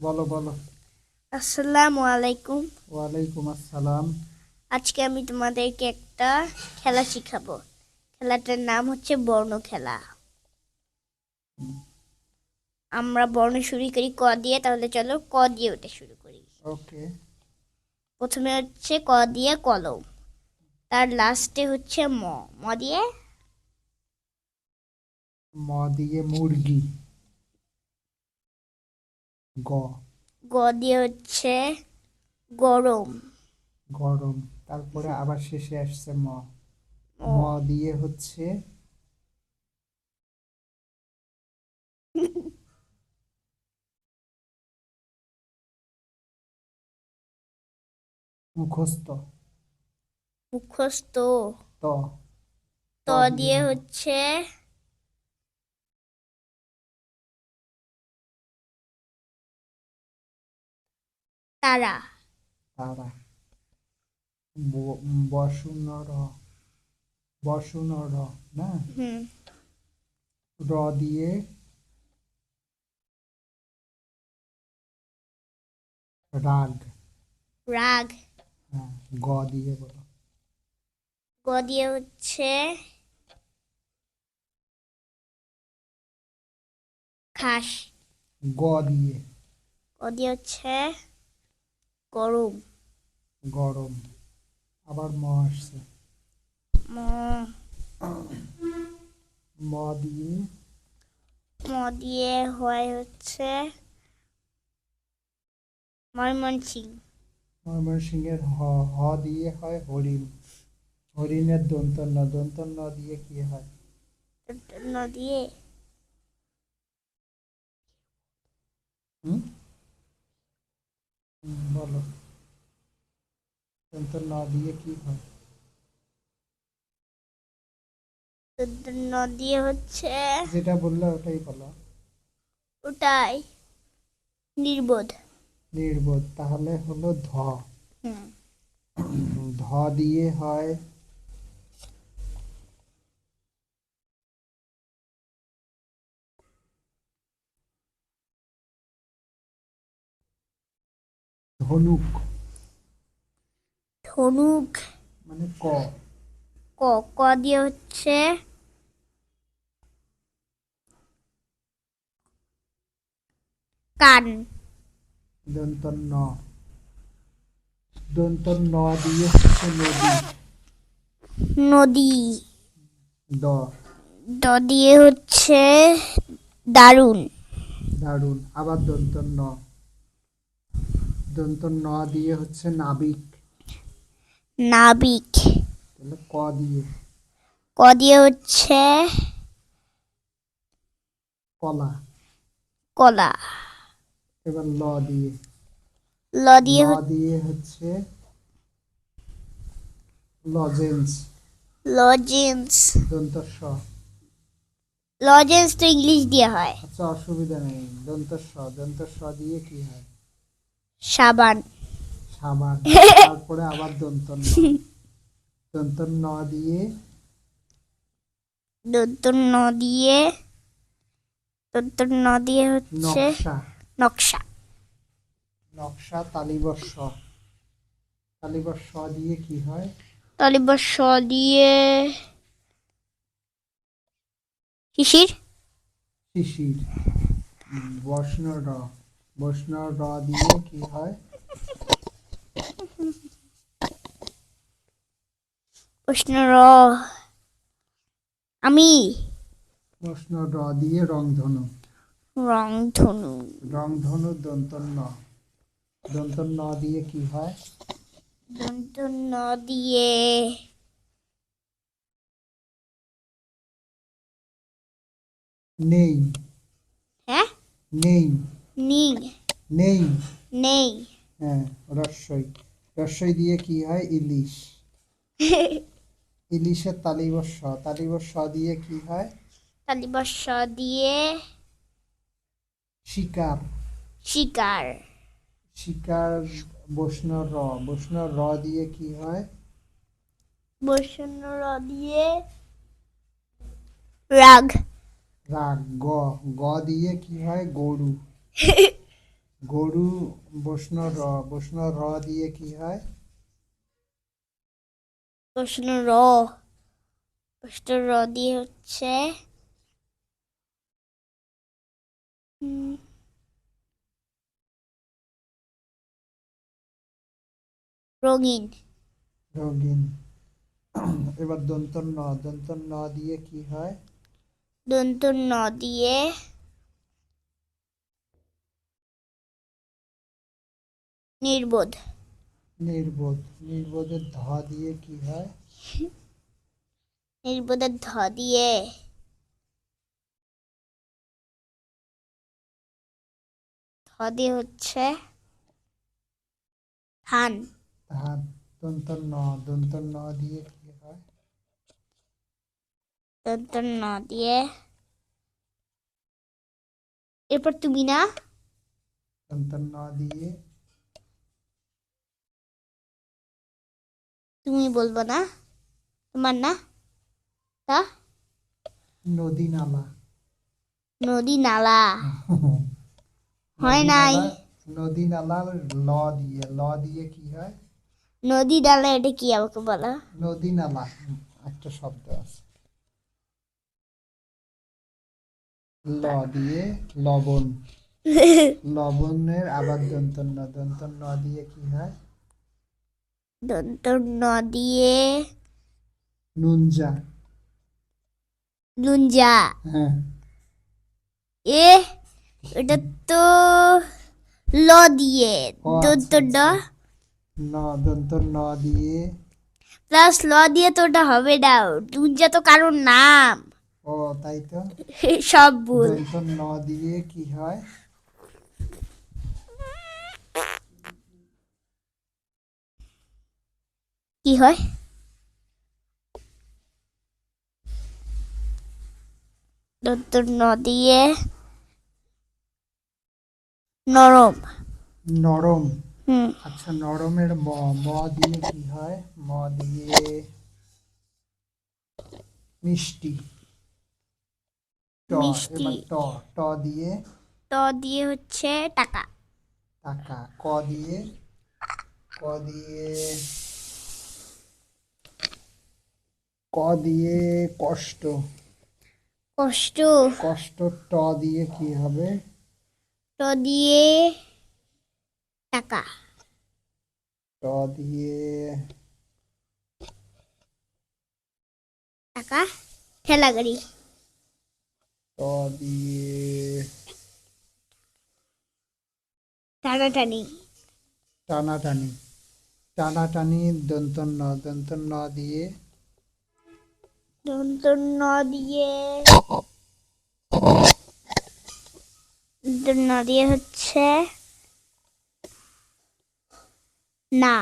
বলো বলো। আসসালামু আলাইকুম। ওয়ালাইকুম আসসালাম। আজকে আমি তোমাদেরকে একটা খেলা শিখাবো। খেলাটার নাম হচ্ছে বর্ণ খেলা। আমরা বর্ণ শুরু করি ক দিয়ে তাহলে চলো ক দিয়ে ওটা শুরু করি। ওকে। প্রথমে হচ্ছে ক দিয়ে কলম। তার লাস্টে হচ্ছে ম। ম দিয়ে? ম দিয়ে মুরগি। গ। গ দিয়ে হচ্ছে গরম। গরম। তারপরে আবার শেষে আসছে ম। ম। দিয়ে হচ্ছে মুখস্থ। মুখস্থ। ত। ত দিয়ে হচ্ছে তারা। তারা। ব- বসুন র বসুন র না? হুম। র দিয়ে রাগ। রাগ। হ্যাঁ গ দিয়ে বলো। গ দিয়ে হচ্ছে ঘাস গ দিয়ে। গ দিয়ে হচ্ছে গরম। গরম। আবার ম আসছে। ম। ম দিয়ে? ম দিয়ে হয় হচ্ছে ময়মনসিং ময়মনসিংহের হ। হ দিয়ে হয় হরিণ। হরিণের দন্ত ন দন্ত ন দিয়ে কি হয়? ন দিয়ে। হুম, বলো। যন্ত্র ন দিয়ে কি হয়? ন দিয়ে হচ্ছে যেটা বললে ওটাই বলো। ওটাই। নির্বোধ। নির্বোধ তাহলে হলো ধ। হুম। ধ দিয়ে হয় ধনুক। ধনুক। মানে ক। ক ক দিয়ে হচ্ছে কান। দন্ত ন দন্ত ন দিয়ে হচ্ছে নদী। নদী। দ। দ দিয়ে হচ্ছে দারুণ। দারুণ। আবার দন্ত ন দন্ত ন দিয়ে হচ্ছে নাবিক। নাবিক। তাহলে ক দিয়ে? ক দিয়ে হচ্ছে কলা। কলা। এবার ল দিয়ে। ল দিয়ে ল দিয়ে হচ্ছে লজেন্স। লজেন্স। দন্ত স লজেন্স তো ইংলিশ দিয়ে হয়। আচ্ছা অসুবিধা নেই। দন্ত স দন্ত স দিয়ে কি হয়? সাবান। সাবান তারপরে আবার দন্ত ন দন্ত ন দিয়ে দন্ত ন দিয়ে দন্ত ন দিয়ে হচ্ছে নকশা। নকশা। তালিবর্ষ। তালিবর্ষ দিয়ে কি হয়? তালিবার স দিয়ে শিশির? শিশির। বষ্ণ র বষ্ণ র দিয়ে কি হয়? প্রশ্ন র আমি। বষ্ণ র দিয়ে রংধনু। রং ধনু রংধনু দন্ত ন দন্ত ন দিয়ে কি হয়? দন্ত ন দিয়ে নেই। হ্যাঁ? নেই। নিং নেই। নেই। হ্যাঁ রস্যই রস্যই দিয়ে কি হয়? ইলিশ। ইলিশের তালিবর্ষ তালিবর্ষ দিয়ে কি হয়? তালিবার স দিয়ে শিকার। শিকার। শিকার বৈষ্ণ র। বৈষ্ণ র দিয়ে কি হয়? বসন্ত র দিয়ে রাগ। রাগ। গ। গ দিয়ে কি হয়? গরু। গরু বৈষ্ণ র বৈষ্ণ র দিয়ে কি হয়? প্রশ্ন র প্রশ্ন র দিয়ে হচ্ছে রঙিন। রঙিন। এবার দন্তন ন দন্তন ন দিয়ে কি হয়? দন্ত ন দিয়ে নির্বোধ। নির্বোধ। নির্বোধের ধ দিয়ে কি হয়? নির্বোধের ধ দিয়ে। ধ দিয়ে হচ্ছে ধান। ধান। দন্ত ন। দন্ত ন দিয়ে কি হয়? দন্ত ন দিয়ে। এরপর তুমি না? দন্ত ন দিয়ে তুমি বলব না? তোমার না? তা? নদী নালা। নদী নালা। হয় নাই। নদী নালা ল দিয়ে ল দিয়ে কি হয়? নদী নালা এটা কি আমাকে বলো? নদী নালা একটা শব্দ আছে। ল দিয়ে লবণ। লবণের আবার দন্তন্য দন্তন্য দিয়ে কি হয়? দন্ত ন দিয়ে নুনজা। লুঞ্জা হ্যাঁ। এ এটা তো ল দিয়ে দন্ত ন ন দন্ত ন দিয়ে প্লাস ল দিয়ে তো ওটা হবে না। লুঞ্জা তো কারোর নাম। ও তাই তো? সব ভুল। দন্ত ন দিয়ে কি হয়? কি হয়? নরম। নরম। আচ্ছা নরমের ম ম দিয়ে কি হয়? ম দিয়ে মিষ্টি। ট। এবার ট ট দিয়ে ত দিয়ে হচ্ছে টাকা। টাকা। ক দিয়ে? ক দিয়ে ক দিয়ে কষ্ট। কষ্ট। কষ্ট ট দিয়ে কি হবে? ট দিয়ে টাকা। ট দিয়ে টাকা ঠেলা গাড়ি। ট দিয়ে টানাটানি। টানাটানি। টানাটানি দন্ত ন দন্ত ন দিয়ে ন দিয়ে ন দিয়ে হচ্ছে না।